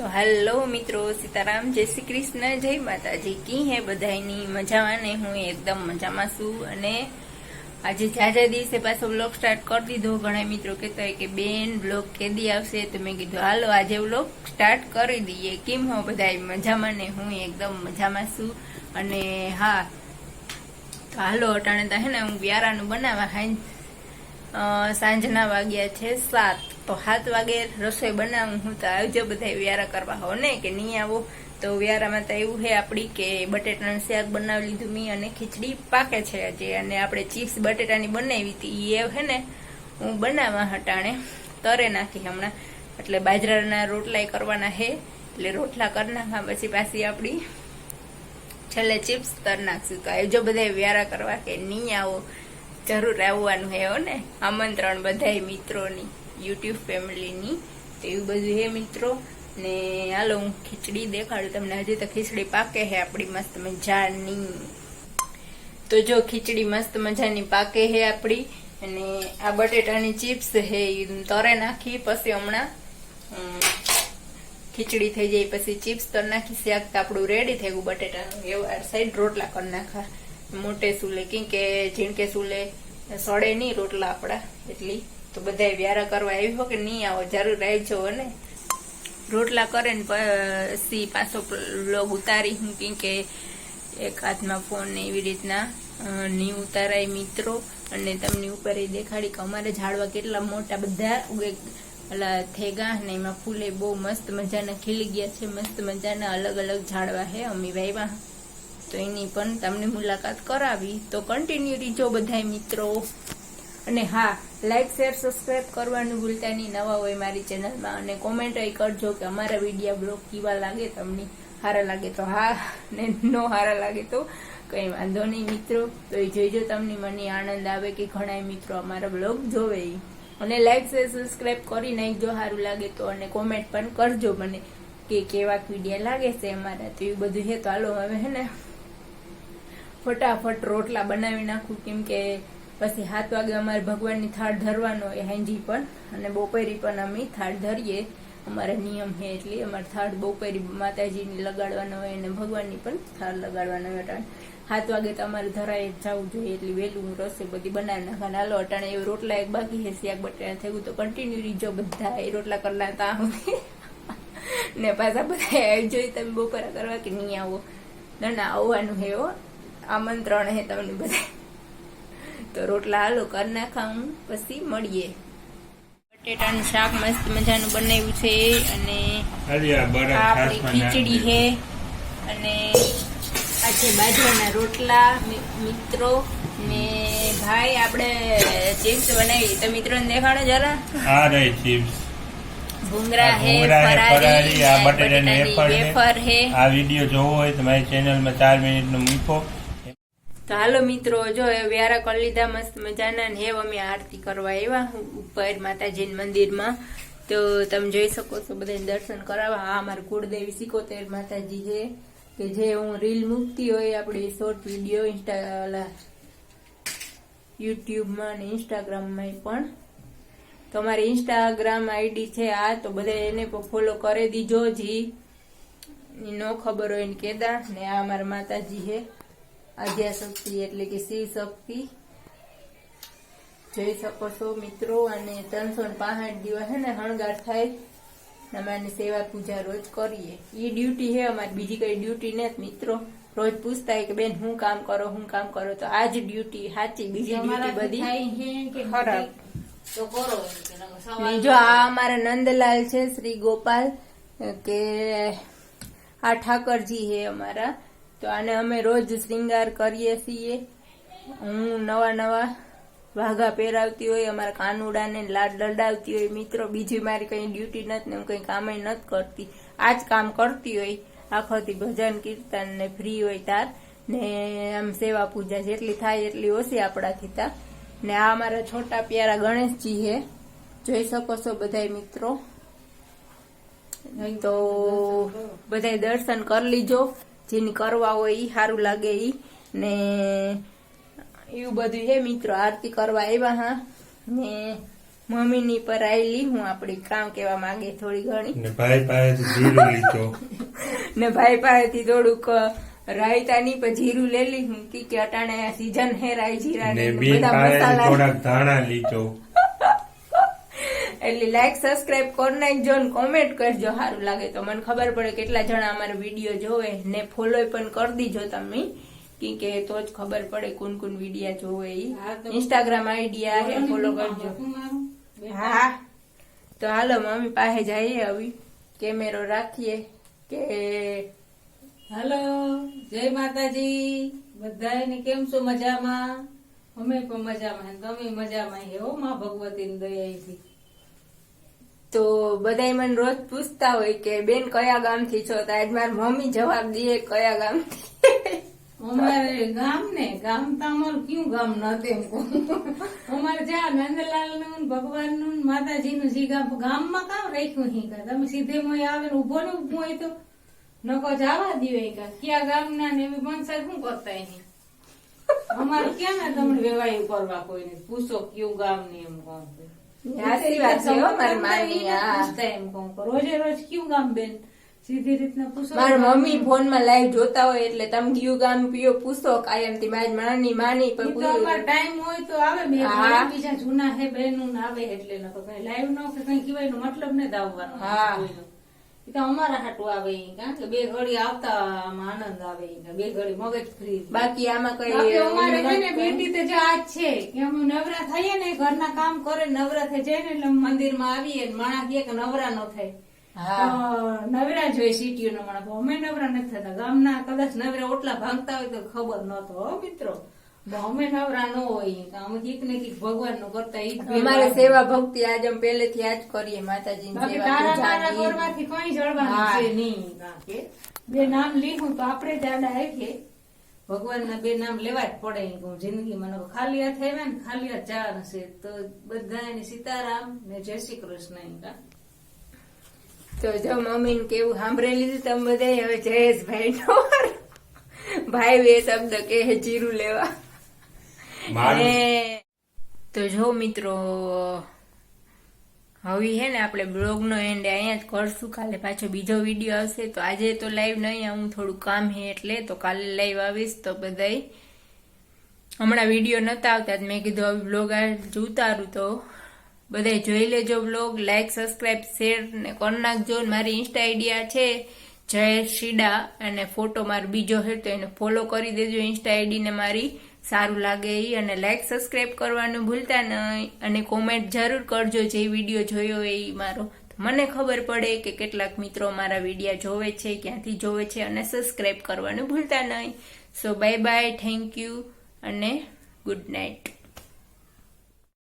તો હેલો મિત્રો, સીતારામ, જય શ્રી કૃષ્ણ, જય માતાજી. કી હે બધાયની? મજામાં ને હું એકદમ મજામાં છું. અને આજે જાજા દિવસે પાછો બ્લોગ સ્ટાર્ટ કરી દીધો. ઘણા મિત્રો કહેતા હોય કે, બેન બ્લોગ કેદી આવશે? તો મેં કીધું, હાલો, આજે બ્લોગ સ્ટાર્ટ કરી દઈએ. કેમ હો બધાય? મજામાં ને હું એકદમ મજામાં છું. અને હા, તો હાલો, અટાણે તો હે ને, હું વ્યારાનું બનાવવા હાઈ સાંજના વાગ્યા છે સાત. તો સાત વાગે રસોઈ બનાવું, હું તો આવજો બધા વ્યારા કરવા હો ને કે નહીં આવો? તો વ્યારામાં તો એવું છે આપણી કે બટેટાનું શાક બનાવી લીધું મી અને ખીચડી પાકે છે હજી, અને આપણે ચિપ્સ બટેટાની બનાવી હતી એ છે ને, હું બનાવવા હટાણે, તરે નાખી હમણાં. એટલે બાજરાના રોટલા કરવાના હે, એટલે રોટલા કરી નાખવા, પછી પાછી આપણી છેલ્લે ચિપ્સ તર નાખશું. તો આવજો બધા વ્યારા કરવા કે નહીં આવો, જરૂર આવવાનું હે ને. આમંત્રણ બધાય મિત્રોની. યુટ્યુબ ફેમિલીની તો એવું બધું હે મિત્રો. ને હાલો, હું ખીચડી દેખાડું તમને. હજી તો ખીચડી પાકે હે આપણી મસ્ત મજાની. તો જો, ખીચડી મસ્ત મજાની પાકે હે આપણી. અને આ બટેટાની ચિપ્સ હે તરે નાખી પછી હમણાં ખીચડી થઈ જાય પછી ચિપ્સ તો નાખી, શાક તો આપણું રેડી થઈ ગયું, બટેટાનું. એવું આ સાઈડ રોટલા કરી નાખા. મોટે સુલે, કેમ કે ઝીણકે સુલે, સડે નહીં રોટલા આપણા, એટલી. તો બધા વ્યારા કરવા આવી હો કે નહીં આવો? જરૂર આવજો ને. રોટલા કરે ને પછી પાછો લોગ ઉતારી હું કેમ કે એક હાથમાં ફોન ને એવી રીતના નહીં ઉતારાય મિત્રો. અને તમને ઉપર એ દેખાડી કે અમારે ઝાડવા કેટલા મોટા બધા ઓલા થેગા ને એમાં ફૂલે બહુ મસ્ત મજાના ખીલી ગયા છે. મસ્ત મજાના અલગ અલગ ઝાડવા હે અમી વાવ્યા તો એની પણ તમને મુલાકાત કરાવી. તો કન્ટિન્યુ રીજો બધા મિત્રો. અને હા લાઈક શેર સબસ્ક્રાઇબ કરવાનું ભૂલતા નહીં. નવા હોય મારી ચેનલમાં અને કોમેન્ટ એ કરજો કે અમારા વીડિયો બ્લોગ કેવા લાગે તમને? સારા લાગે તો હા, ને નો સારા લાગે તો કઈ વાંધો નહીં મિત્રો. તો એ જોઈજો તમને, મને આનંદ આવે કે ઘણા મિત્રો અમારા બ્લોગ જોવે. અને લાઈક શેર સબસ્ક્રાઇબ કરી નાખજો સારું લાગે તો અને કોમેન્ટ પણ કરજો મને કે કેવા વિડીયા લાગે છે અમારા. તો એવું બધું છે તો હાલો, હવે હે ને, ફટાફટ રોટલા બનાવી નાખું. કેમ કે પછી સાત વાગે અમારે ભગવાનની થાળ ધરવાનો હોય હાંજી પણ, અને બપોરી પણ અમે થાળ ધરીએ. અમારા નિયમ છે એટલે અમારે થાળ બપોરી માતાજીની લગાડવાનો હોય અને ભગવાનની પણ થાળ લગાડવાનો હોય. અટાણે સાત વાગે તો અમારે ધરાય જવું જોઈએ, એટલે વહેલું હું રસોઈ બધી બનાવી નાખવાનું. હાલો, અટાણે એવું રોટલા એક બાકી છે, શાક બટાણા થયું તો કન્ટિન્યુ રીજો બધા એ રોટલા કરલા તા ને પાછા બધા આવી જોઈ તમે બપોરા કરવા કે નહીં આવો. ના આવવાનું હો. આમંત્રણ હે તમને બધા. તો રોટલા હાલો કરી નાખાવું પછી મળીએ. બટેટાનું શાક મસ્ત મજાનું બનાવ્યું છે અને આપણી ખીચડી છે અને આજે બાજરાના રોટલા મિત્રો ને ભાઈ આપણે ચિપ્સ બનાવી. તો મિત્રોને દેખાડો જરા. હા રહી chips. ભૂંગરા હે ફરારી આ બટેટાની વેફર. હે આ વીડિયો જોવો હોય તો મારી ચેનલમાં ચાર મિનિટનો મૂકો. તો હાલો મિત્રો, જો એ વ્યારા કરી લીધા મસ્ત મજાના ને હેવ અમે આરતી કરવા આવ્યા ઉપર માતાજીના મંદિરમાં. તો તમે જોઈ શકો છો બધાને દર્શન કરાવવા. હા અમારા કુળદેવી સિકોતેર માતાજી છે. કે જે હું રીલ મૂકતી હોય આપણી શોર્ટ વીડિયો ઇન્સ્ટા યુટ્યુબમાં અને ઇન્સ્ટાગ્રામમાં પણ. તમારી ઇન્સ્ટાગ્રામ આઈડી છે આ, તો બધા એને ફોલો કરી દીજો જી. નો ખબર હોય ને કેદા ને આ અમારા માતાજી છે. આદ્યા શક્તિ એટલે કે શિવ શક્તિ જોઈ શકો છો મિત્રો અને ત્રણસો ને પાંસઠ દિવસ છે ને હણગાર થાય. ને સેવા પૂજા રોજ કરીએ. એ ડ્યુટી છે અમારી બીજી કઈ ડ્યુટી ને મિત્રો. રોજ પૂછતા કે બેન હું કામ કરો હું કામ કરો? તો આ જ ડ્યુટી સાચી બીજી ડ્યુટી બધી ખરાબ. ને જો આ અમારા નંદલાલ છે શ્રી ગોપાલ કે આ ઠાકરજી છે અમારા. તો આને અમે રોજ શ્રૃંગાર કરીએ છીએ. હું નવા નવા વાઘા પહેરાવતી હોય, અમારા કાનુડાને લાડ લડાવતી હોય. મિત્રો, બીજી મારી કઈ ડ્યુટી નથી ને હું કઈ કામ નથી કરતી. આ જ કામ કરતી હોય, આખોથી ભજન કીર્તન ને ફ્રી હોય તાર. ને આમ સેવા પૂજા જેટલી થાય એટલી ઓછી આપણાથી તાર. ને આ અમારા છોટા પ્યારા ગણેશજી છે જોઈ શકો છો બધા મિત્રો. તો બધા દર્શન કરી લીજો. જેની કરવા હોય એ સારું લાગે ઈ. ને એવું બધું છે મિત્રો આરતી કરવા આવ્યા હા. ને મમ્મીની પર આવેલી હું આપણી કામ કેવા માંગે થોડી ઘણી. ને ભાઈ પાસેથી જીરું લીધો. ને ભાઈ પાસેથી થોડુંક રાયતાની પણ જીરું લેલી. હું કી કે અટાણે સીઝન હે રાય જીરા ને બધા મસાલા થોડાક ધાણા લીધો. એટલે લાઈક સબસ્ક્રાઇબ કરી નાખજો ને કોમેન્ટ કરજો. સારું લાગે તો મને ખબર પડે કેટલા જણા અમારો વીડિયો જોવે. ને ફોલો પણ કરી દીજો તમે. કે તો જ ખબર પડે કોણ કોણ વિડીયા જોવે ઇન્સ્ટાગ્રામ આઈડિયા હે ફોલો કરજો. હા. તો હાલો મમ્મી પાસે જઈએ હવે. કેમેરો રાખીએ કે હાલો જય માતાજી. બધાને કેમ છો મજામાં? અમે પણ મજામાં. તમે મજામાં હે હો માં ભગવતીની દયાથી. તો બધાય મને રોજ પૂછતા હોય કે, બેન, કયા ગામથી છો? તો મારી મમ્મી જવાબ દે કયા ગામથી. અમારે ગામ ને ગામ તો અમારું કયું ગામ નતું અમારે જ્યાં નંદલાલનું ભગવાનનું માતાજી નું જે ગામ, ગામમાં કામ રાખ્યું હી તમે સીધે મોય આવે ને ઊભો ને ઊભો હોય તો નકો જવા દીવે કા ક્યાં ગામ ના ને એવી મનસા શું કરતા એની? અમારે ક્યાં ના તમને વેવાયું કરવા કોઈને? પૂછો કયું ગામ ને એમ કહું. રોજે રોજ કયું ગામ બેન? સીધી રીતના પૂછો મારા મમ્મી ફોનમાં લાઈવ જોતા હોય એટલે તમે ગયું ગામ પીઓ પૂછો કાયમથી મારી માની માની પણ ટાઈમ હોય તો આવે બે બીજા જૂના હે બહેનું આવે એટલે લાઈવ નો કે કઈ કહેવાય મતલબ ને દાવવાનો હા. તો અમારા હાટું આવે કારણ કે? બે ઘડી આવતા આનંદ આવે બે ઘડી મગજ ફ્રી બાકી આમાં કઈ અમારે છે ને બેટી તો જે છે કે અમે નવરા થઈએ ને ઘરના કામ કરે નવરા થઈ જાય ને એટલે મંદિરમાં આવીએ ને માણસ કહે કે નવરા નો થાય. નવરા જ હોય સિટીઓ નો માણસ અમે નવરા નથી થતા. ગામના કદાચ નવરા ઓટલા ભાંગતા હોય તો ખબર નતો મિત્રો. અમે નવરા ન હોય તો અમે કંઈક ને કંઈક ભગવાનનું કરતા ઈ અમારે સેવા ભક્તિ આજ અમે પહેલેથી આજ કરીએ માતાજી તારા તારા કરવાથી કઈ જળવાનું છે નહીં બે નામ લીધું તો આપણે દાદા આવીએ ભગવાન ના બે નામ લેવા જ પડે કહું. જિંદગીમાં ખાલી હાથ આવ્યા ને ખાલી હાથ જવાનું છે. તો બધા સીતારામ ને જય શ્રી કૃષ્ણ તો જો મમ્મી કેવું સાંભળી લીધું તમે બધા હવે જયેશભાઈ નો ભાઈ બે શબ્દ કે જીરું લેવા. તો જો મિત્રો, હવે હે ને આપણે બ્લોગ નો એન્ડ અહીંયા જ કરશું. કાલે પાછો બીજો વીડિયો આવશે તો આજે તો લાઈવ નહીં હું થોડું કામ હે એટલે, તો કાલે લાઈવ આવીશ તો બધાય. હમણાં વીડિયો નતા આવતા મેં કીધું હવે બ્લોગ જ ઉતારું તો. બધાય જોઈ લેજો બ્લોગ લાઈક સબસ્ક્રાઇબ શેર ને કરી નાખજો. મારી ઇન્સ્ટા આઈડિયા છે, જય શીડા. અને ફોટો મારો બીજો હે, તો એને ફોલો કરી દેજો ઇન્સ્ટા આઈડી ને મારી. સારું લાગે એ અને લાઈક સબસ્ક્રાઈબ કરવાનું ભૂલતા નહીં અને કોમેન્ટ જરૂર કરજો જે વીડિયો જોયો એ મારો. મને ખબર પડે કે કેટલાક મિત્રો મારા વિડીયા જોવે છે, ક્યાંથી જોવે છે અને સબસ્ક્રાઈબ કરવાનું ભૂલતા નહીં so bye bye thank you અને ગુડ નાઇટ